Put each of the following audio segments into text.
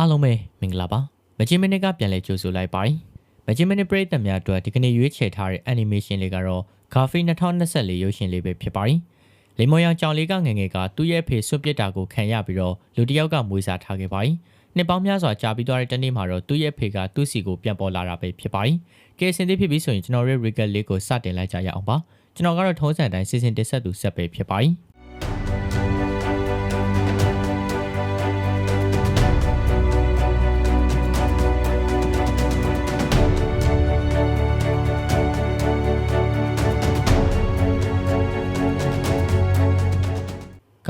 အားလုံးပဲမင်္ဂလာပါမချင်းမနစ်ကပြန်လဲကြိုဆိုလိုက်ပါတယ်မချင်းမနစ်ပရိသတ်များအတွက်ဒီကနေ့ရွေးချယ်ထားတဲ့ animation လေးကတော့ Coffee 2024ရုပ်ရှင်လေးပဲဖြစ်ပါတယ်လေမော်ရောင်ကြောင်လေးကငယ်ငယ်ကသူ့ရဲ့ဖေဆွတ်ပစ်တာကိုခံရပြီးတော့လူတစ်ယောက်ကမွေးစားထားခဲ့ပါတယ်နှစ်ပေါင်းများစွာကြာပြီးသွားတဲ့တနေ့မှာတော့သူ့ရဲ့ဖေကသူ့စီကိုပြန်ပေါ်လာတာပဲဖြစ်ပါတယ်ကဲစင်သေးဖြစ်ပြီးဆိုရင်ကျွန်တော်ရဲ့ recap လေးကိုစတင်လိုက်ကြရအောင်ပါကျွန်တော်ကတော့ထုံးစံတိုင်းစီစဉ်တက်ဆက်သူဆက်ပဲဖြစ်ပါတယ်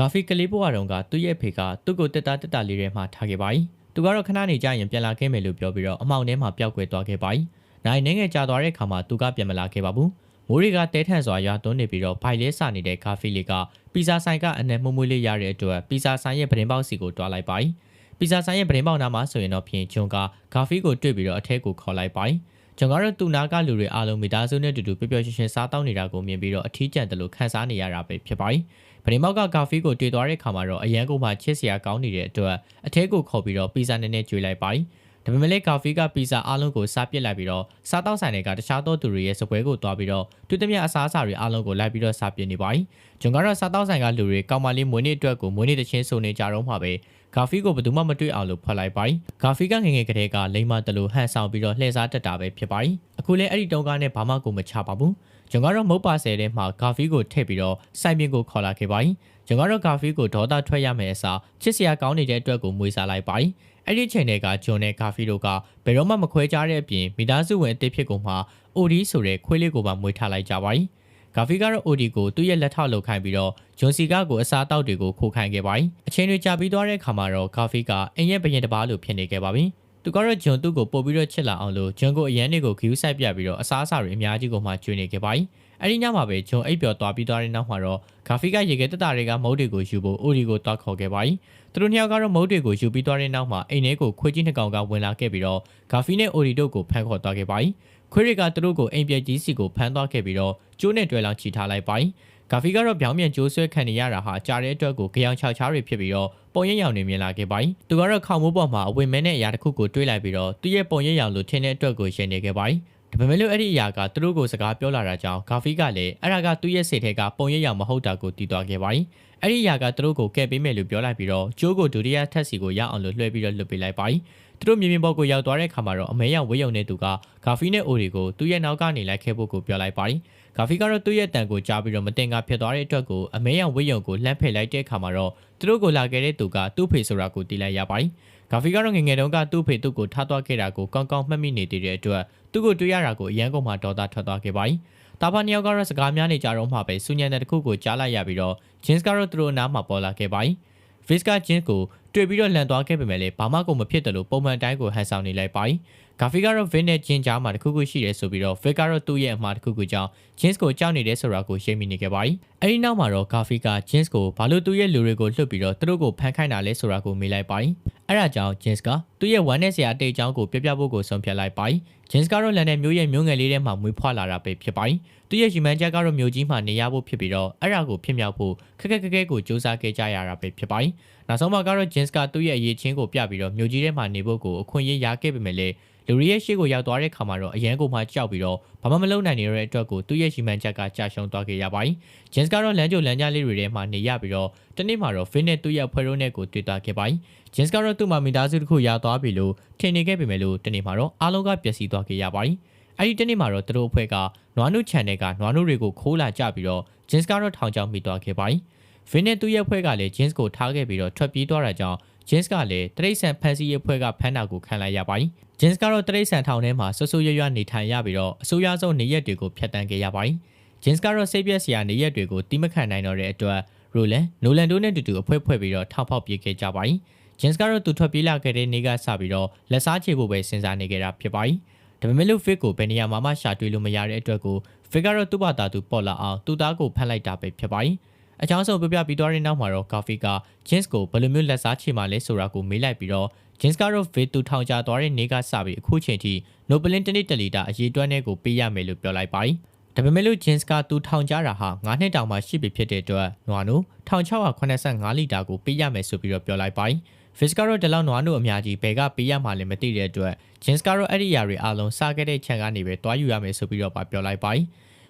ဂါဖီကလေးဘွားတော်ကသူ့ရဲ့ဖေကသူ့ကိုတက်တာတက်တာလေးထဲမှာထားခဲ့ပါ යි ။သူကတော့ခဏနေကြရင်ပြန်လာခဲ့မယ်လို့ပြောပြီးတော့အမောင်ထဲမှာပျောက်ကွယ်သွားခဲ့ပါ යි ။နိုင်နေငယ်ကြာသွားတဲ့အခါမှာသူကပြန်မလာခဲ့ပါဘူး။မိုးတွေကတဲထန့်စွာရွာသွန်းနေပြီးတော့ဘိုင်လဲစနေတဲ့ဂါဖီလေးကပီဇာဆိုင်ကအနယ်မွမွေးလေးရတဲ့အတွက်ပီဇာဆိုင်ရဲ့ပရင်ပေါက်စီကိုတွားလိုက်ပါ යි ။ပီဇာဆိုင်ရဲ့ပရင်ပေါက်နားမှာဆိုရင်တော့ဖြင့်ဂျွန်ကဂါဖီကိုတွေ့ပြီးတော့အထဲကိုခေါ်လိုက်ပါ යි ။ကျွန်တော်တို့သူနာကလူတွေအားလုံးမိသားစုနဲ့တူတူပျော်ပျော်ရွှင်ရွှင်စားတောင်းနေတာကိုမြင်ပြီးတော့အထီးကျန်တယ်လို့ခံစားနေရတာပဲဖြစ်ပါတယ်။ ပရင်မောက်ကဂါဖီကိုတွေ့သွားတဲ့အခါမှာတော့အရန်ကိုမှချစ်စရာကောင်းနေတဲ့အတွက်အထဲကိုခေါ်ပြီးတော့ပီဇာနဲ့နဲ့ကျွေးလိုက်ပါတယ်။ဒါပေမဲ့လည်းဂါဖီကပီဇာအားလုံးကိုစားပစ်လိုက်ပြီးတော့စားတောက်ဆိုင်တွေကတခြားသောသူတွေရဲ့စပွဲကိုတွားပြီးတော့တွေ့သမျှအစားအစာတွေအားလုံးကိုလိုက်ပြီးတော့စားပစ်နေပါတယ်။ကျွန်တော်ကတော့စားတောက်ဆိုင်ကလူတွေကောင်းမလေးမွေးနေ့အတွက်ကိုမွေးနေ့တချင်းစုံနေကြတော့မှပဲဂါဖီကိုဘယ်သူမှမတွေ့အောင်လို့ဖွက်လိုက်ပါတယ်။ဂါဖီကငငယ်ကလေးကလိမ္မာတလူဟန်ဆောင်ပြီးတော့လှည့်စားတက်တာပဲဖြစ်ပါတယ်။အခုလည်းအဲ့ဒီတုန်းကနဲ့ဘာမှကိုမချပါဘူး။ ကျွန်တော်ကတော့မုတ်ပါဆယ်ထဲမှာဂါဖီကိုထည့်ပြီးတော့စိုက်မြင့်ကိုခေါ်လာခဲ့ပါတယ်။ကျွန်တော်တို့ဂါဖီကိုဒေါသထွက်ရမယ်အစားချစ်စရာကောင်းနေတဲ့အတွက်ကိုမွေးစားလိုက်ပါတယ်။အဲ့ဒီချိန်တွေကဂျွန်နဲ့ဂါဖီတို့ကဘယ်တော့မှမခွဲကြတဲ့အပြင်မိသားစုဝင်အသေးဖြစ်ကုန်မှာအိုဒီဆိုတဲ့ခွေးလေးကိုပါမွေးထားလိုက်ကြပါတယ်။ဂါဖီကတော့အိုဒီကိုသူ့ရဲ့လက်ထောက်လှုပ်ခိုင်းပြီးတော့ဂျွန်စီကာကိုအစားတောက်တွေကိုခိုးခိုင်းခဲ့ပါတယ်။အချိန်တွေကြာပြီးသွားတဲ့အခါမှာတော့ဂါဖီကအင်ရဲ့ဘရင်တစ်ပါးလိုဖြစ်နေခဲ့ပါပြီ။ သူကတော့ဂျွန်သူ့ကိုပို့ပြီးတော့ချစ်လာအောင်လို့ဂျွန်ကိုအရန်တွေကိုဂယူးဆိုင်ပြပြီးတော့အစားအစာတွေအများကြီးကိုမှကျွေးနေခဲ့ပါတယ်။အဲဒီညမှာပဲဂျွန်အိပ်ပျော်သွားပြီးသွားတဲ့နောက်မှာတော့ဂါဖီကရေခဲတက်တာတွေကမုတ်တွေကိုယူဖို့အိုဒီကိုတောက်ခေါ်ခဲ့ပါတယ်။သူတို့နှစ်ယောက်ကတော့မုတ်တွေကိုယူပြီးသွားတဲ့နောက်မှာအိမ်ထဲကိုခွေးကြီးနှစ်ကောင်ကဝင်လာခဲ့ပြီးတော့ဂါဖီနဲ့အိုဒီတို့ကိုဖမ်းခေါ်သွားခဲ့ပါတယ်။ခွေးတွေကသူတို့ကိုအိမ်ပြက်ကြီးစီကိုဖမ်းသွားခဲ့ပြီးတော့ကျိုးနဲ့တွဲလောင်းချီထားလိုက်ပါတယ်။ ဂါဖီကတော့ပြောင်းပြန်ကျိုးဆွဲခံနေရတာဟာကြားတဲ့အတွက်ကိုကြောင်ချောက်ချားတွေဖြစ်ပြီးတော့ပုံရိပ်ရောင်တွေမြင်လာခဲ့ပါတယ်။သူကတော့ခေါင်းမိုးပေါ်မှာအဝင်မဲနဲ့အရာတစ်ခုကိုတွေးလိုက်ပြီးတော့သူ့ရဲ့ပုံရိပ်ရောင်လိုထင်တဲ့အတွက်ကိုရှင်းနေခဲ့ပါတယ်။ဒါပေမဲ့လို့အဲ့ဒီအရာကသူတို့ကိုစကားပြောလာတာကြောင့်ဂါဖီကလည်းအဲ့ဒါကသူ့ရဲ့စိတ်ထဲကပုံရိပ်ရောင်မဟုတ်တာကိုတီးသွားခဲ့ပါတယ်။အဲ့ဒီအရာကသူတို့ကိုကဲပေးမယ်လို့ပြောလိုက်ပြီးတော့ကျိုးကိုဒုတိယထက်စီကိုရအောင်လို့လွှဲပြီးတော့လွတ်ပေးလိုက်ပါတယ်။သူတို့မြေပြင်ပေါ်ကိုရောက်သွားတဲ့အခါမှာတော့အမဲရောင်ဝေးရုံနဲ့သူကဂါဖီနဲ့အိုဒီကိုသူ့ရဲ့နောက်ကနေလိုက်ခဲ့ဖို့ကိုပြောလိုက်ပါတယ်။ ဂါဖီကတော့သူ့ရဲ့တန်ကိုကြားပြီးတော့မတင်ကဖြစ်သွားတဲ့အတွက်ကိုအမဲရောင်ဝေးရုံကိုလှမ်းဖယ်လိုက်တဲ့အခါမှာတော့သူတို့ကိုလာခဲ့တဲ့သူကသူ့ဖေဆိုတာကိုတီးလိုက်ရပါတယ်။ဂါဖီကတော့ငငယ်တုန်းကသူ့ဖေသူ့ကိုထားသွားခဲ့တာကိုကောင်းကောင်းမှတ်မိနေသေးတဲ့အတွက်သူ့ကိုတွေ့ရတာကိုအရန်ကုန်မှဒေါသထွက်သွားခဲ့ပါတယ်။တာဖာနှစ်ယောက်ကတော့စကားများနေကြတော့မှပဲစူညံတဲ့တစ်ခုကိုကြားလိုက်ရပြီးတော့ဂျင်းစ်ကတော့သူတို့အနားမှာပေါ်လာခဲ့ပါတယ်။ Viz ကဂျင်းကိုတွေ့ပြီးတော့လန်သွားခဲ့ပေမဲ့လည်းဘာမှကိုမဖြစ်တယ်လို့ပုံမှန်တိုင်းကိုဟန်ဆောင်နေလိုက်ပါတယ်။ ဂါဖီကတော့ Vin နဲ့ဂျင်းကြားမှာတစ်ခုခုရှိတယ်ဆိုပြီးတော့ Vic ကတော့သူ့ရဲ့အမှားတစ်ခုခုကြောင့် Jins ကိုကြောက်နေတယ်ဆိုတာကိုရှင်းမိနေခဲ့ပါတယ်။အဲဒီနောက်မှာတော့ဂါဖီက Jins ကိုဘာလို့သူ့ရဲ့လူတွေကိုလွှတ်ပြီးတော့သူတို့ကိုဖမ်းခိုင်းတာလဲဆိုတာကိုမေးလိုက်ပါတယ်။အဲဒါကြောင့် Jins ကသူ့ရဲ့ဝမ်းနဲ့ဆရာအတိတ်အကြောင်းကိုပြပြဖို့ကိုဆုံးဖြတ်လိုက်ပါတယ်။ Jins ကတော့လန်တဲ့မျိုးရဲ့မျိုးငယ်လေးထဲမှာမွေးဖွားလာတာပဲဖြစ်ပါတယ်။သူ့ရဲ့ရီမန်ချက်ကတော့မျိုးကြီးမှာနေရဖို့ဖြစ်ပြီးတော့အဲ့ဒါကိုဖြစ်မြောက်ဖို့ခက်ခက်ခက်ခဲကိုစူးစမ်းခဲ့ကြရတာပဲဖြစ်ပါတယ်။နောက်ဆုံးမှာကတော့ Jins ကသူ့ရဲ့အရေးချင်းကိုပြပြီးတော့မျိုးကြီးထဲမှာနေဖို့ကိုအခွင့်အရေးရခဲ့ပေမဲ့လည်း လူရီရဲ့ရှေ့ကိုရောက်သွားတဲ့ခါမှာတော့အရန်ကိုမှကြောက်ပြီးတော့ဘာမှမလုပ်နိုင်နေတဲ့အတွက်ကိုသူ့ရဲ့ရှီမန်ချက်ကကြာရှုံးသွားခဲ့ရပါတယ်။ဂျင်းစ်ကတော့လမ်းကြိုလမ်းကြားလေးတွေထဲမှာနေရပြီးတော့တနေ့မှာတော့ဖင်းနဲ့သူ့ရဲ့ဖွဲရိုးနဲ့ကိုတွေ့တာခဲ့ပါတယ်။ဂျင်းစ်ကတော့သူ့မှာမိသားစုတစ်ခုရသွားပြီလို့ထင်နေခဲ့ပေမဲ့လို့တနေ့မှာတော့အားလုံးကပျက်စီးသွားခဲ့ရပါတယ်။အဲ့ဒီတနေ့မှာတော့သူတို့အဖွဲ့ကနွားနု channel ကနွားနုတွေကိုခိုးလာကြပြီးတော့ဂျင်းစ်ကတော့ထောင်ချောင်းမိသွားခဲ့ပါတယ်။ဗင်းနဲ့သူ့ရဲ့ဖွဲ့ကလည်းဂျင်းစ်ကိုထားခဲ့ပြီးတော့ထွက်ပြေးသွားတာကြောင့် ဂျင်းစ်ကလည်းတရိတ်ဆန်ဖန်စီရဲ့ဖွဲ့ကဖမ်းတာကိုခံလိုက်ရပါတယ်။ဂျင်းစ်ကတော့တရိတ်ဆန်ထောင်ထဲမှာဆွဆွရွရွနေထိုင်ရပြီးတော့အဆိုးရဆုံးနေရက်တွေကိုဖျက်တမ်းခဲ့ရပါတယ်။ဂျင်းစ်ကတော့စိတ်ပြက်စရာနေရက်တွေကိုတီးမခံနိုင်တော့တဲ့အတွက်ရိုလန်နိုလန်တို့နဲ့တူတူအဖွဲဖွဲပြီးတော့ထောက်ဖောက်ပြေးခဲ့ကြပါတယ်။ဂျင်းစ်ကတော့သူထွက်ပြေးလာခဲ့တဲ့နေ့ကစပြီးတော့လက်စားချေဖို့ပဲစဉ်းစားနေကြတာဖြစ်ပါတယ်။ဒါပေမဲ့လို့ဖစ်ကိုဘယ်နေရာမှာမှရှာတွေ့လို့မရတဲ့အတွက်ကိုဖစ်ကတော့သူ့ဘာသာသူပေါ်လာအောင်သူ့သားကိုဖမ်းလိုက်တာပဲဖြစ်ပါတယ်။ အချောင်းဆုံးပြပြပြီးသွားတဲ့နောက်မှာတော့ကာဖီကဂျင်းစ်ကိုဘယ်လိုမျိုးလက်စားချေမှလဲဆိုတာကိုမေးလိုက်ပြီးတော့ဂျင်းစ်ကတော့ဗေတူထောင်ချသွားတဲ့နေ့ကစပြီးအခုချိန်ထိနိုဘလင်တနစ်တလီတာအရေးတွက်နဲ့ကိုပေးရမယ်လို့ပြောလိုက်ပါတယ်။ဒါပေမဲ့လို့ဂျင်းစ်ကသူထောင်ချတာဟာ9နှစ်တောင်မှရှိပြီဖြစ်တဲ့အတွက်နွားနို1685လီတာကိုပေးရမယ်ဆိုပြီးတော့ပြောလိုက်ပါတယ်။ Fish ကတော့ဒီလောက်နွားနို့အများကြီးဘယ်ကပေးရမှလည်းမသိတဲ့အတွက် Jins ကတော့အဲ့ဒီຢာတွေအားလုံးစားခဲ့တဲ့ခြံကနေပဲတွားယူရမယ်ဆိုပြီးတော့ပါပြောလိုက်ပါတယ်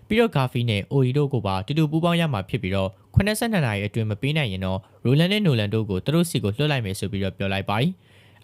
ပြီးတော့ဂါဖီနဲ့ OE တို့ကိုပါတူတူပူးပေါင်းရမှာဖြစ်ပြီးတော့ 82နာရီအတွင်းမပေးနိုင်ရင်တော့ရိုလန်နဲ့နိုလန်တို့ကိုသူတို့စီကိုလွှတ်လိုက်မယ်ဆိုပြီးတော့ပြောလိုက်ပါတယ်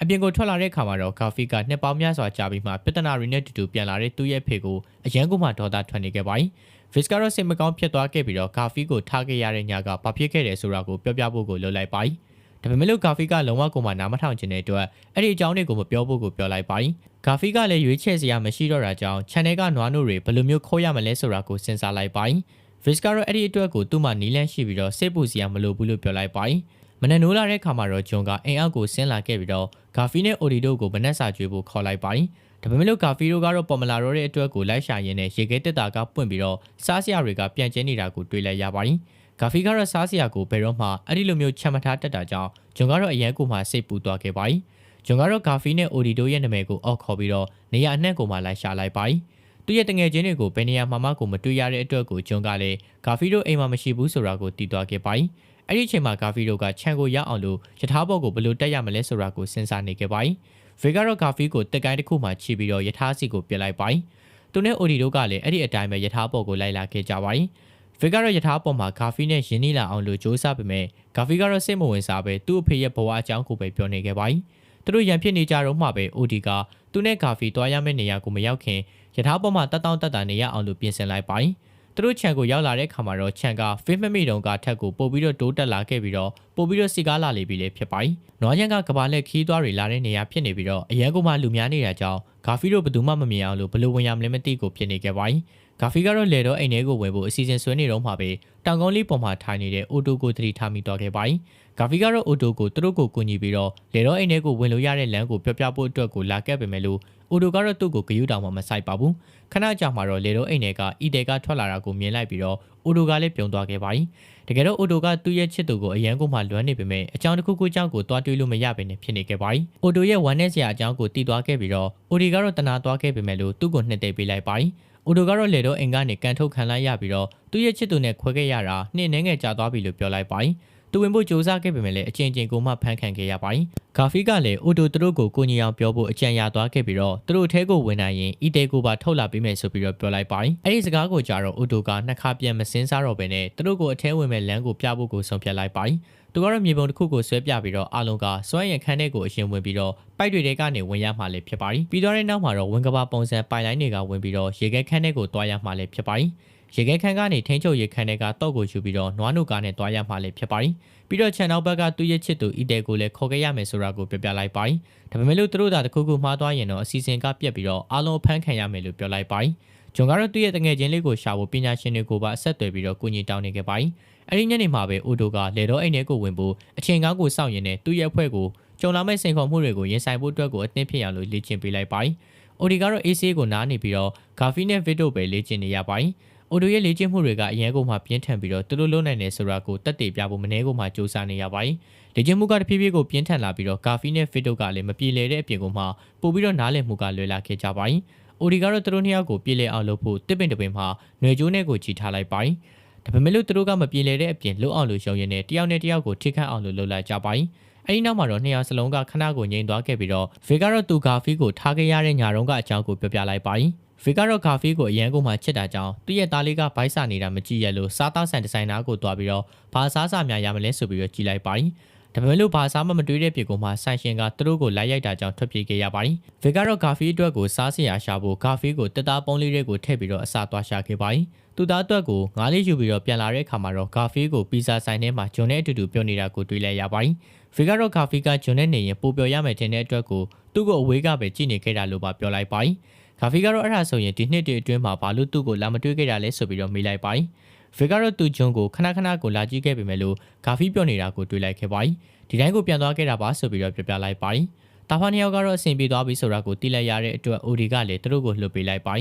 အပြင်ကိုထွက်လာတဲ့အခါမှာတော့ဂါဖီကနှစ်ပေါင်းများစွာကြာပြီးမှပြဿနာတွေနဲ့တူတူပြန်လာတဲ့သူ့ရဲ့ဖေကိုအရန်ကိုမှဒေါသထွက်နေခဲ့ပါတယ်။ Fish ကတော့စိတ်မကောင်းဖြစ်သွားခဲ့ပြီးတော့ဂါဖီကိုထားခဲ့ရတဲ့ညကဘာဖြစ်ခဲ့တယ်ဆိုတာကိုပြောပြဖို့ကိုလွှတ်လိုက်ပါတယ်။ဒါပေမဲ့လို့ဂါဖီကလုံးဝကိုမှနားမထောင်ချင်တဲ့အတွက်အဲ့ဒီအကြောင်းတွေကိုမပြောဖို့ကိုပြောလိုက်ပါတယ်။ဂါဖီကလည်းရွေးချယ်စရာမရှိတော့တာကြောင့် channel ကနွားနို့တွေဘယ်လိုမျိုးခိုးရမလဲဆိုတာကိုစဉ်းစားလိုက်ပါတယ်။ Fish ကတော့အဲ့ဒီအတွက်ကိုသူ့မှာနီးလန်းရှိပြီးတော့စိတ်ပူစရာမလိုဘူးလို့ပြောလိုက်ပါတယ်။မနက်နိုးလာတဲ့ခါမှာတော့ဂျွန်ကအိမ်အောက်ကိုဆင်းလာခဲ့ပြီးတော့ဂါဖီနဲ့အိုဒီတို့ကိုမနက်စာကျွေးဖို့ခေါ်လိုက်ပါတယ်။ဒါပေမဲ့လို့ဂါဖီတို့ကတော့ပေါ်မလာတော့တဲ့အတွက်ကိုလိုက်ရှာရင်းနဲ့ရေခဲတက်တာကပွင့်ပြီးတော့စားစရာတွေကပြန့်ကျဲနေတာကိုတွေ့လိုက်ရပါတယ်။ဂါဖီကတော့စားစရာကိုဘယ်တော့မှအဲ့ဒီလိုမျိုးချက်မထားတတ်တာကြောင့်ဂျွန်ကတော့အရန်ကိုမှစိတ်ပူသွားခဲ့ပါတယ်။ဂျွန်ကတော့ဂါဖီနဲ့အိုဒီတို့ရဲ့နာမည်ကိုအောက်ခေါ်ပြီးတော့နေရာအနှံ့ကိုမှလိုက်ရှာလိုက်ပါတယ်။ သူ့ရဲ့တငယ်ချင်းတွေကိုဘယ်နေရာမှမှကိုမတွေ့ရတဲ့အတွက်ကိုဂျွန်ကလည်းဂါဖီတို့အိမ်မှာမရှိဘူးဆိုတာကိုတည်သွားခဲ့ပါတယ်။အဲ့ဒီအချိန်မှာဂါဖီတို့ကခြံကိုရောက်အောင်လို့ယထာဘော်ကိုဘယ်လိုတက်ရမလဲဆိုတာကိုစဉ်းစားနေခဲ့ပါတယ်။ဖေကတော့ဂါဖီကိုတက်ကိုင်းတစ်ခုမှခြိပြီးတော့ယထာစီကိုပြစ်လိုက်ပါတယ်။သူနဲ့အိုဒီတို့ကလည်းအဲ့ဒီအတိုင်းပဲယထာဘော်ကိုလိုက်လာခဲ့ကြပါတယ်။ဖေကတော့ယထာပေါ်မှာဂါဖီနဲ့ယင်းနီလာအောင်လို့ကြိုးစားပေမဲ့ဂါဖီကတော့စိတ်မဝင်စားပဲသူ့အဖေရဲ့ဘဝအကြောင်းကိုပဲပြောနေခဲ့ပါတယ်။သူတို့ရန်ဖြစ်နေကြတော့မှပဲအိုဒီကသူနဲ့ဂါဖီတွားရမယ့်နေရာကိုမရောက်ခင် ယထာပေါ်မှာတက်တောင့်တက်တာနေရအောင်လို့ပြင်ဆင်လိုက်ပါတယ်။သူတို့ခြံကိုရောက်လာတဲ့ခါမှာတော့ခြံကဖေးမမိတုံကထက်ကိုပို့ပြီးတော့တိုးတက်လာခဲ့ပြီးတော့ပို့ပြီးတော့စီကားလာလေပြီလေဖြစ်ပါတယ်။နွားချံကကဘာလက်ခီးသွားတွေလာတဲ့နေရာဖြစ်နေပြီးတော့အရန်ကမှလူများနေတာကြောင့်ဂါဖီတို့ဘယ်သူမှမမြင်အောင်လို့ဘလို့ဝင်ရမလဲမသိကိုဖြစ်နေခဲ့ပါတယ်။ဂါဖီကတော့လေတော့အိမ်ထဲကိုဝင်ဖို့အစီအစဉ်ဆွဲနေတော့မှပဲတောင်ကုန်းလေးပေါ်မှာထိုင်နေတဲ့အိုတိုကိုသတိထားမိတော့ခဲ့ပါတယ်။ဂါဖီကတော့အိုတိုကိုသူတို့ကိုကူညီပြီးတော့လေတော့အိမ်ထဲကိုဝင်လို့ရတဲ့လမ်းကိုပြောပြဖို့အတွက်ကိုလာခဲ့ပေမဲ့လို့ ။အိုဒိုကတော့သူ့ကိုဂယုတောင်မှမဆိုင်ပါဘူး။ခဏကြာမှတော့လေတော့အိမ်ထဲကအီတဲကထွက်လာတာကိုမြင်လိုက်ပြီးတော့အိုဒိုကလည်းပြုံသွားခဲ့ပါပြီ။တကယ်တော့အိုဒိုကသူ့ရဲ့ချစ်သူကိုအရန်ကိုမှလွမ်းနေပေမဲ့အကြောင်းတစ်ခုခုကြောင့်ကိုသွားတွေးလို့မရဘဲနဲ့ဖြစ်နေခဲ့ပါပြီ။အိုဒိုရဲ့ဝမ်းနည်းစရာအကြောင်းကိုတီးသွားခဲ့ပြီးတော့အိုဒီကတော့တနာသွားခဲ့ပေမဲ့လို့သူ့ကိုနှစ်သိပ်ပေးလိုက်ပါပြီ။အိုဒိုကတော့လေတော့အိမ်ကနေကန်ထုတ်ခံလိုက်ရပြီးတော့သူ့ရဲ့ချစ်သူနဲ့ခွဲခဲ့ရတာနှစ်နှဲငယ်ကြာသွားပြီလို့ပြောလိုက်ပါပြီ။ သူဝင်ဖို့စ조사ခဲ့ပေမဲ့လည်းအချင်းချင်းကိုမှဖမ်းခံခဲ့ရပါတယ်။ဂါဖီကလည်းအိုတိုသူတို့ကိုကိုညီအောင်ပြောဖို့အကြံရသွားခဲ့ပြီးတော့သူတို့အထဲကိုဝင်နိုင်ရင်အီတဲကိုပါထုတ်လာပေးမယ်ဆိုပြီးတော့ပြောလိုက်ပါတယ်။အဲဒီစကားကိုကြားတော့အိုတိုကနှစ်ခါပြန်မစင်းစားတော့ဘဲနဲ့သူတို့ကိုအထဲဝင်မဲ့လမ်းကိုပြဖို့ကိုဆုံးဖြတ်လိုက်ပါတယ်။သူကတော့မြေပုံတစ်ခုကိုဆွဲပြပြီးတော့အာလုံးကစွမ်းရည်ခန်းထဲကိုအရင်ဝင်ပြီးတော့ပိုက်တွေထဲကနေဝင်ရမှလည်းဖြစ်ပါတယ်။ပြီးတော့တဲ့နောက်မှာတော့ဝင်ကဘာပုံစံပိုင်လိုင်းတွေကဝင်ပြီးတော့ရေခဲခန်းထဲကိုတွားရမှလည်းဖြစ်ပါတယ်။ ရေခဲခန်းကနေထင်းချုပ်ရေခန်းထဲကတော့ကိုယူပြီးတော့နွားနုကားနဲ့တွားရမှလည်းဖြစ်ပါတယ်။ပြီးတော့ခြံနောက်ဘက်ကသူ့ရဲ့ချစ်သူအီတဲကိုလည်းခေါ်ခဲ့ရမယ်ဆိုတာကိုပြောပြလိုက်ပါတယ်။ဒါပေမဲ့လို့သူတို့သာတခုခုမှားသွားရင်တော့အစီအစဉ်ကပြက်ပြီးတော့အားလုံးဖမ်းခံရမယ်လို့ပြောလိုက်ပါတယ်။ဂျွန်ကတော့သူ့ရဲ့တငယ်ချင်းလေးကိုရှာဖို့ပညာရှင်တွေကိုပါအဆက်အသွယ်ပြီးတော့ကူညီတောင်းနေခဲ့ပါတယ်။အဲဒီညနေမှာပဲအိုတိုကလေတော့အိမ်ထဲကိုဝင်ဖို့အချိန်ကားကိုစောင့်ရင်းနဲ့သူ့ရဲ့အဖွဲ့ကိုကြုံလာမဲ့စိန်ခေါ်မှုတွေကိုရင်ဆိုင်ဖို့အတွက်ကိုအသင်းဖြစ်ရလို့လေ့ကျင့်ပေးလိုက်ပါတယ်။အိုဒီကတော့ AC ကိုနားနေပြီးတော့ဂါဖီနဲ့ဗစ်တို့ပဲလေ့ကျင့်နေရပါတယ်။ အိုတိုရဲ့လေ့ကျင့်မှုတွေကအရန်ကုန်မှပြင်းထန်ပြီးတော့သူတို့လုံးနိုင်တယ်ဆိုတာကိုတက်တည်ပြဖို့မနှဲကုန်မှစူးစမ်းနေရပါတယ်။လေ့ကျင့်မှုကတဖြည်းဖြည်းကိုပြင်းထန်လာပြီးတော့ကာဖီနဲ့ဖစ်တို့ကလည်းမပြေလည်တဲ့အပြင်ကမှပို့ပြီးတော့နားလည်မှုကလွယ်လာခဲ့ကြပါတယ်။အိုဒီကတော့သူတို့နှစ်ယောက်ကိုပြေလည်အောင်လုပ်ဖို့တစ်ပင်တစ်ပင်မှာຫນွေကျိုးနဲ့ကိုကြီးထားလိုက်ပါတယ်။ဒါပေမဲ့လို့သူတို့ကမပြေလည်တဲ့အပြင်လွတ်အောင်လို့ရုံရင်းနဲ့တယောက်နဲ့တယောက်ကိုထိခတ်အောင်လို့လုပ်လိုက်ကြပါတယ်။အဲဒီနောက်မှာတော့နှစ်ယောက်စလုံးကခဏကိုငြိမ်သွားခဲ့ပြီးတော့ဗေကတော့သူဂါဖီကိုထားခဲ့ရတဲ့ညာတုန်းကအကြောင်းကိုပြောပြလိုက်ပါတယ်။ ဗီကတော့ဂါဖီကိုအရန်ကုန်မှချစ်တာကြောင့်သူ့ရဲ့သားလေးကဘိုက်စာနေတာမကြည့်ရလို့စားသားဆန်ဒီဇိုင်နာကိုတွားပြီးတော့ဘာစားစာများရမလဲဆိုပြီးတော့ကြည်လိုက်ပါတယ်ဒါပေမဲ့လို့ဘာစားမှမတွေးတဲ့ပြေကိုမှဆိုင်ရှင်ကသူတို့ကိုလိုက်ရိုက်တာကြောင့်ထွက်ပြေးခဲ့ရပါတယ်။ဗီကတော့ဂါဖီအတွက်ကိုစားစရာရှာဖို့ဂါဖီကိုတက်သားပုံးလေးတွေကိုထည့်ပြီးတော့အစာသွားရှာခဲ့ပါတယ်။သူသားအတွက်ကိုငါးလေးယူပြီးတော့ပြန်လာတဲ့အခါမှာတော့ဂါဖီကိုပီဇာဆိုင်ထဲမှာဂျွန်နဲ့အတူတူပြုတ်နေတာကိုတွေ့လိုက်ရပါတယ်။ဗီကတော့ဂါဖီကဂျွန်နဲ့နေရင်ပိုပျော်ရမယ်တင်တဲ့အတွက်ကိုသူ့ကိုအဝေးကပဲကြည့်နေခဲ့တာလို့ပါပြောလိုက်ပါတယ်။ ဂါဖီကတော့အဲ့ဒါဆိုရင်ဒီနှစ်တွေအတွင်းမှာဘာလို့သူ့ကိုလာမတွေ့ခဲ့တာလဲဆိုပြီးတော့မေးလိုက်ပါဗီကတော့သူ့ဂျွန်ကိုခဏခဏကိုလာကြည့်ခဲ့ပေမဲ့လို့ဂါဖီပြောနေတာကိုတွေ့လိုက်ခဲ့ပါဒီတိုင်းကိုပြန်သွားခဲ့တာပါဆိုပြီးတော့ပြပြလိုက်ပါတာဖာနီယောကတော့အဆင်ပြေသွားပြီဆိုတာကိုသိလိုက်ရတဲ့အတွက်အိုဒီကလည်းသူတို့ကိုလှုပ်ပေးလိုက်ပါ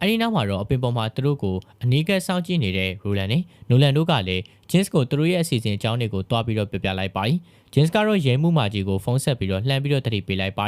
အဲဒီနောက်မှာတော့အပင်ပေါ်မှာသူတို့ကိုအနီးကပ်စောင့်ကြည့်နေတဲ့ရိုလန်နဲ့နိုလန်တို့ကလည်းဂျင်းစ်ကိုသူတို့ရဲ့အစီအစဉ်အကြောင်းတွေကိုတွားပြီးတော့ပြပြလိုက်ပါဂျင်းစ်ကတော့ရဲမှုမာကြီးကိုဖုန်းဆက်ပြီးတော့လှမ်းပြီးတော့တတိပေးလိုက်ပါ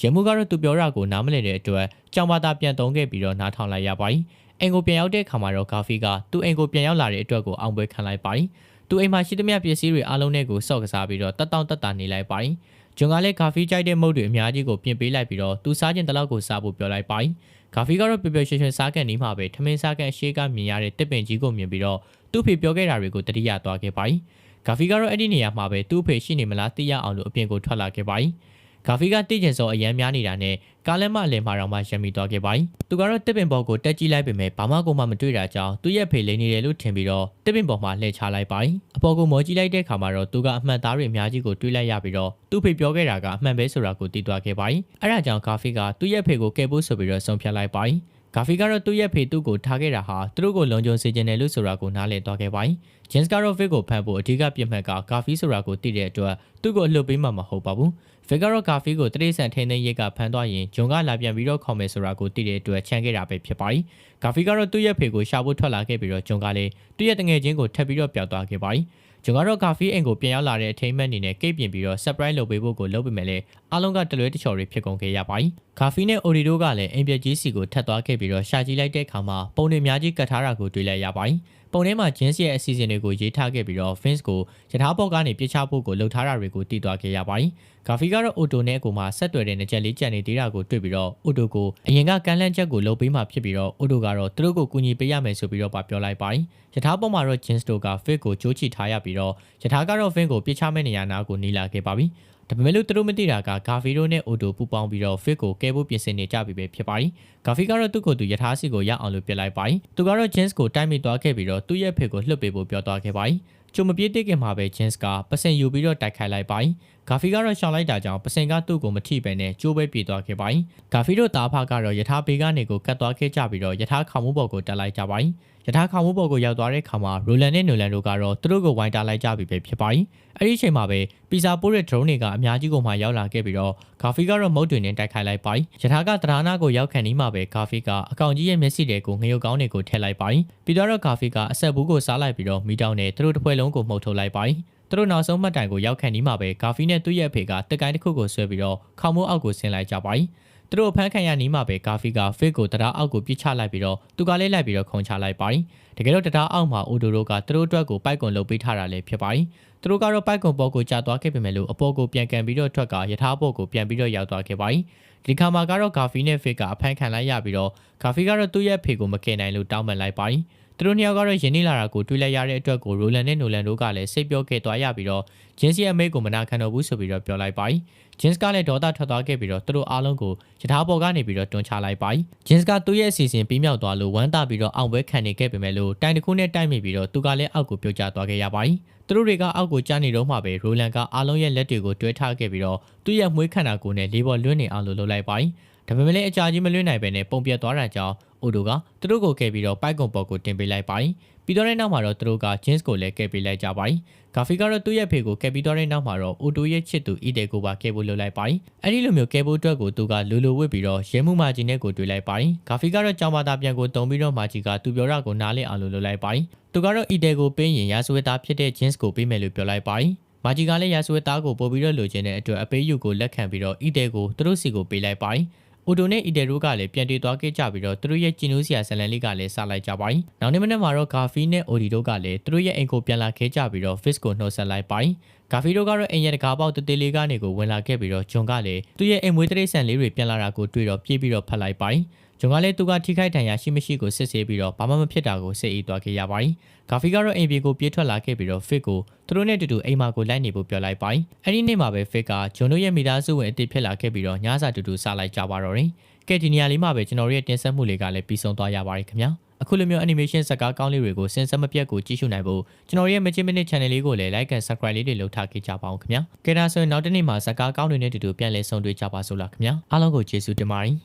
ရမူကတော့သူပြောတာကိုနားမလည်တဲ့အတွက်ကြောင်ပါတာပြန်သုံးခဲ့ပြီးတော့နားထောင်လိုက်ရပါတယ်။အင်ကိုပြန်ရောက်တဲ့အခါမှာတော့ဂါဖီကသူ့အင်ကိုပြန်ရောက်လာတဲ့အတွက်ကိုအောင်ပွဲခံလိုက်ပါတယ်။သူအိမ်မှာရှိသမျှပစ္စည်းတွေအားလုံးနဲ့ကိုစော့ကစားပြီးတော့တက်တောင့်တက်တာနေလိုက်ပါတယ်။ဂျွန်ကလည်းဂါဖီကြိုက်တဲ့မုတ်တွေအများကြီးကိုပြင်ပေးလိုက်ပြီးတော့သူစားခြင်းတလောက်ကိုစားဖို့ပြောလိုက်ပါတယ်။ဂါဖီကတော့ပျော်ပျော်ရွှင်ရွှင်စားကန်နေမှာပဲထမင်းစားကန်အရှိကမြင်ရတဲ့တစ်ပင်ကြီးကိုမြင်ပြီးတော့သူ့ဖေပြောခဲ့တာတွေကိုတတိယသွားခဲ့ပါတယ်။ဂါဖီကတော့အဲ့ဒီနေရာမှာပဲသူ့ဖေရှိနေမလားသိရအောင်လို့အပြင်ကိုထွက်လာခဲ့ပါတယ်။ ကာဖီကတိကျင်စောအရန်များနေတာနဲ့ကားလက်မအလယ်မှာတော့မှရံမိသွားခဲ့ပါတယ်။သူကတော့တစ်ပင်ပေါ်ကိုတက်ကြည့်လိုက်ပေမဲ့ဘာမှကိုမှမတွေ့တာကြောင့်သူ့ရဲ့ဖေလိန်နေတယ်လို့ထင်ပြီးတော့တစ်ပင်ပေါ်မှာလှည့်ချလိုက်ပါတယ်။အပေါ်ကိုမော်ကြည့်လိုက်တဲ့အခါမှာတော့သူကအမှန်သားတွေအများကြီးကိုတွေးလိုက်ရပြီးတော့သူ့ဖေပြောခဲ့တာကအမှန်ပဲဆိုတာကိုသိသွားခဲ့ပါတယ်။အဲဒါကြောင့်ကာဖီကသူ့ရဲ့ဖေကိုကဲဖို့ဆိုပြီးတော့ဆုံးဖြတ်လိုက်ပါတယ်။ ဂါဖီကတော့သူ့ရဲ့ဖေသူ့ကိုထားခဲ့တာဟာသူတို့ကိုလုံခြုံစေချင်တယ်လို့ဆိုတာကိုနားလည်သွားခဲ့ပါတယ်။ဂျင်းစကာရော့ဖစ်ကိုဖမ်းဖို့အဓိကပြစ်မှတ်ကဂါဖီဆိုတာကိုသိတဲ့အတွက်သူ့ကိုအလွတ်ပေးမှာမဟုတ်ပါဘူး။ဖစ်ကတော့ဂါဖီကိုတရိษံထင်းသိမ်းရိတ်ကဖမ်းသွားရင်ဂျွန်ကလာပြန်ပြီးတော့ခေါ်မယ်ဆိုတာကိုသိတဲ့အတွက်ချန်ခဲ့တာပဲဖြစ်ပါတယ်။ဂါဖီကတော့သူ့ရဲ့ဖေကိုရှာဖို့ထွက်လာခဲ့ပြီးတော့ဂျွန်ကလည်းသူ့ရဲ့တငယ်ချင်းကိုထပ်ပြီးတော့ပျောက်သွားခဲ့ပါတ ယ်။ကျွန်တော်တို့ကာဖီအိမ်ကိုပြန်ရောက်လာတဲ့အထိမ်းအမှတ်အနေနဲ့ကိတ်ပြင်ပြီးတော့ surprise လုပ်ပေးဖို့ကိုလုပ်ပေးမယ်လေအားလုံးကတလွဲတချော်တွေဖြစ်ကုန်ခဲ့ရပါတယ်။ကာဖီနဲ့အိုရီဒိုကလည်းအိမ်ပြကြီးစီကိုထပ်သွားခဲ့ပြီးတော့ရှာကြည့်လိုက်တဲ့အခါမှာပုံတွေအများကြီးကတ်ထားတာကိုတွေ့လိုက်ရပါတယ်။ ပုံထဲမှာဂျင်းစီရဲ့အစီအစဉ်တွေကိုရေးထားခဲ့ပြီးတော့ Vince ကိုယထာပေါက်ကနေပြစ်ချဖို့ကိုလှုပ်ထားတာတွေကိုတည်သွားခဲ့ရပါတယ်။ဂါဖီကတော့အိုတိုနဲ့အကိုမှဆက်သွယ်တဲ့နှစ်ချက်လေးကြံနေသေးတာကိုတွေ့ပြီးတော့အိုတိုကိုအရင်ကကမ်းလှမ်းချက်ကိုလှုပ်ပေးမှဖြစ်ပြီးတော့အိုတိုကတော့သူတို့ကိုကူညီပေးရမယ်ဆိုပြီးတော့ပြောလိုက်ပါတယ်။ယထာပေါက်မှာတော့ Jins တို့က Fit ကိုကြိုးချီထားရပြီးတော့ယထာကတော့ Vin ကိုပြစ်ချမဲ့နေရာနာကိုနီးလာခဲ့ပါပြီ။ ဒါပေမဲ့လို့သူတို့မသိတာကဂါဖီရိုနဲ့အိုတိုပူပေါင်းပြီးတော့ Fit ကိုကဲဖို့ပြင်ဆင်နေကြပြီပဲဖြစ်ပါတယ်။ဂါဖီကတော့သူ့ကိုယ်သူယထာစီကိုရအောင်လို့ပြစ်လိုက်ပါတယ်။သူကတော့ Jins ကိုတိုက်မိသွားခဲ့ပြီးတော့သူ့ရဲ့ဖေကိုလှုပ်ပေးဖို့ပြောသွားခဲ့ပါတယ်။ကျုံမပြေးတိတ်ခင်မှာပဲ Jins ကပစင်ယူပြီးတော့တိုက်ခိုက်လိုက်ပါတယ်။ဂါဖီကတော့ရှောင်လိုက်တာကြောင့်ပစင်ကသူ့ကိုမထိပဲနဲ့ကျိုးပဲပြေးသွားခဲ့ပါတယ်။ဂါဖီတို့တာဖကတော့ယထာဘေးကနေကိုကတ်သွားခဲ့ကြပြီးတော့ယထာခေါမှုပေါ်ကိုတက်လိုက်ကြပါတယ်။ ယထာခေါမှုပေါ်ကိုရောက်သွားတဲ့ခါမှာရိုလန်နဲ့နိုလန်တို့ကတော့သူတို့ကိုဝိုင်းတားလိုက်ကြပြီပဲဖြစ်ပါတယ်။အဲ့ဒီအချိန်မှာပဲပီဇာပိုးတဲ့ drone တွေကအများကြီးကိုမှရောက်လာခဲ့ပြီးတော့ဂါဖီကတော့မုတ်တွင်နဲ့တိုက်ခိုက်လိုက်ပါတယ်။ယထာကတရာနာကိုရောက်ခံနေမှပဲဂါဖီကအကောင်ကြီးရဲ့မျက်စိတွေကိုငရုတ်ကောင်းတွေကိုထည့်လိုက်ပါတယ်။ပြီးတော့ဂါဖီကအဆက်ဘူးကိုစားလိုက်ပြီးတော့မီတောင်းနဲ့သူတို့တစ်ဖွဲလုံးကိုမှုတ်ထုတ်လိုက်ပါတယ်။သူတို့နောက်ဆုံးမှတ်တိုင်ကိုရောက်ခံနေမှပဲဂါဖီနဲ့သူ့ရဲ့အဖေကတက်ကိုင်းတစ်ခုကိုဆွဲပြီးတော့ခေါမိုးအောက်ကိုဆင်းလိုက်ကြပါတယ်။ သူတို့ဖမ်းခံရနီးမှပဲဂါဖီကဖစ်ကိုတရားအောက်ကိုပြစ်ချလိုက်ပြီးတော့သူကလည်းလိုက်ပြီးတော့ခုံချလိုက်ပါတယ်။တကယ်တော့တရားအောက်မှာအိုဒိုတို့ကသူတို့အတွက်ကိုပိုက်ကွန်လုပ်ပေးထားတာလည်းဖြစ်ပါတယ်။သူတို့ကတော့ပိုက်ကွန်ပေါ်ကိုကြာသွားခဲ့ပေမဲ့လို့အပေါ်ကိုပြန်ကန်ပြီးတော့ထွက်ကယထာပေါ်ကိုပြန်ပြီးတော့ရောက်သွားခဲ့ပါတယ်။ဒီခါမှာကတော့ဂါဖီနဲ့ဖစ်ကအဖမ်းခံလိုက်ရပြီးတော့ဂါဖီကတော့သူ့ရဲ့ဖေကိုမကယ်နိုင်လို့တောင်းပန်လိုက်ပါတယ်။ သူတို့နှစ်ယောက်ကတော့ယင်းနေလာတာကိုတွေးလိုက်ရတဲ့အတွက်ကိုရိုလန်နဲ့နိုလန်တို့ကလည်းစိတ်ပြောခဲ့သွားရပြီးတော့ဂျင်းစီအမေကိုမနာခံတော့ဘူးဆိုပြီးတော့ပြောလိုက်ပါတယ်။ဂျင်းစကလည်းဒေါသထွက်သွားခဲ့ပြီးတော့သူတို့အားလုံးကိုယထာပေါ်ကနေပြီးတော့တွန်းချလိုက်ပါတယ်။ဂျင်းစကသူ့ရဲ့အစီအစဉ်ပြီးမြောက်သွားလို့ဝမ်းသာပြီးတော့အောင်ပွဲခံနေခဲ့ပေမဲ့လို့တိုင်တစ်ခုနဲ့တိုက်မိပြီးတော့သူကလည်းအောက်ကိုပြုတ်ကျသွားခဲ့ရပါတယ်။သူတို့တွေကအောက်ကိုကျနေတော့မှပဲရိုလန်ကအားလုံးရဲ့လက်တွေကိုတွဲထားခဲ့ပြီးတော့သူ့ရဲ့မွေးခန္ဓာကိုယ်နဲ့လေးပေါ်လွှင့်နေအောင်လို့လုပ်လိုက်ပါတယ်။ဒါပေမဲ့လည်းအကြာကြီးမလွှင့်နိုင်ပဲနဲ့ပုံပြတ်သွားတာကြောင့် အိုတိုကသူတို့ကိုကယ်ပြီးတော့ပိုက်ကွန်ပေါ်ကိုတင်ပေးလိုက်ပါတယ်။ပြီးတော့တဲ့နောက်မှာတော့သူတို့က jeans ကိုလည်းကယ်ပေးလိုက်ကြပါတယ်။ဂါဖီကတော့သူ့ရဲ့ဖေကိုကယ်ပြီးတော့တဲ့နောက်မှာတော့အိုတိုရဲ့ချစ်သူအီတဲကိုပါကယ်ဖို့လုပ်လိုက်ပါတယ်။အဲဒီလိုမျိုးကယ်ဖို့အတွက်ကိုသူကလူလိုဝစ်ပြီးတော့ရဲမှုမာဂျီနဲ့ကိုတွေ့လိုက်ပါတယ်။ဂါဖီကတော့ကြောင်မာတာပြန်ကိုတုံပြီးတော့မာဂျီကသူပြောတာကိုနားလည်အောင်လုပ်လိုက်ပါတယ်။သူကတော့အီတဲကိုပေးရင်ရာဇဝတ်သားဖြစ်တဲ့ jeans ကိုပေးမယ်လို့ပြောလိုက်ပါတယ်။မာဂျီကလည်းရာဇဝတ်သားကိုပို့ပြီးတော့လိုချင်တဲ့အတွက်အပေးယူကိုလက်ခံပြီးတော့အီတဲကိုသူတို့စီကိုပေးလိုက်ပါတယ်။ အိုတိုနဲ့အီတယ်ရိုကလည်းပြန်တည်သွားခဲ့ကြပြီးတော့သူတို့ရဲ့ကျင်းနိုးစရာဇလန်လေးကလည်းစလိုက်ကြပါတယ်။နောက်နေ့မနေ့မှာတော့ဂါဖီနဲ့အိုဒီတို့ကလည်းသူတို့ရဲ့အိမ်ကိုပြန်လာခဲ့ကြပြီးတော့ Fizz ကိုနှုတ်ဆက်လိုက်ပါတယ်။ဂါဖီတို့ကတော့အိမ်ရဲ့တကားပေါက်တသေးလေးကနေကိုဝင်လာခဲ့ပြီးတော့ဂျွန်ကလည်းသူ့ရဲ့အိမ်မွေးတရိတ်ဆန်လေးတွေပြန်လာတာကိုတွေ့တော့ပြေးပြီးတော့ဖတ်လိုက်ပါတယ်။ ဂျွန်ကလည်းသူကထိခိုက်ဒဏ်ရာရှိမရှိကိုစစ်ဆေးပြီးတော့ဘာမှမဖြစ်တာကိုစိတ်အေးသွားခဲ့ရပါတယ်။ဂါဖီကတော့အိမ်ပြေကိုပြေးထွက်လာခဲ့ပြီးတော့ Fit ကိုသူတို့နဲ့တူတူအိမ်မာကိုလိုက်နေဖို့ပြောလိုက်ပါတယ်။အဲဒီနေ့မှာပဲ Fit ကဂျွန်တို့ရဲ့မိသားစုဝင်အစ်စ်ဖြစ်လာခဲ့ပြီးတော့ညစာတူတူစားလိုက်ကြပါတော့တယ်။ကဲဒီနေရာလေးမှာပဲကျွန်တော်တို့ရဲ့တင်ဆက်မှုလေးကလည်းပြီးဆုံးသွားရပါတယ်ခင်ဗျာအခုလိုမျိုး animation ဇာတ်ကားကောင်းလေးတွေကိုစင်စမပြတ်ကိုကြည့်ရှုနိုင်ဖို့ကျွန်တော်ရဲ့ Magic Minute Channel လေးကိုလည်း like and subscribe လေးတွေလုပ်ထားခဲ့ကြပါအောင်ခင်ဗျာကဲဒါဆိုရင်နောက်တစ်နေ့မှာဇာတ်ကားကောင်းတွေနဲ့တူတူပြန်လည်ဆုံတွေ့ကြပါစို့လားခင်ဗျာအားလုံးကိုကျေးဇူးတင်ပါတယ်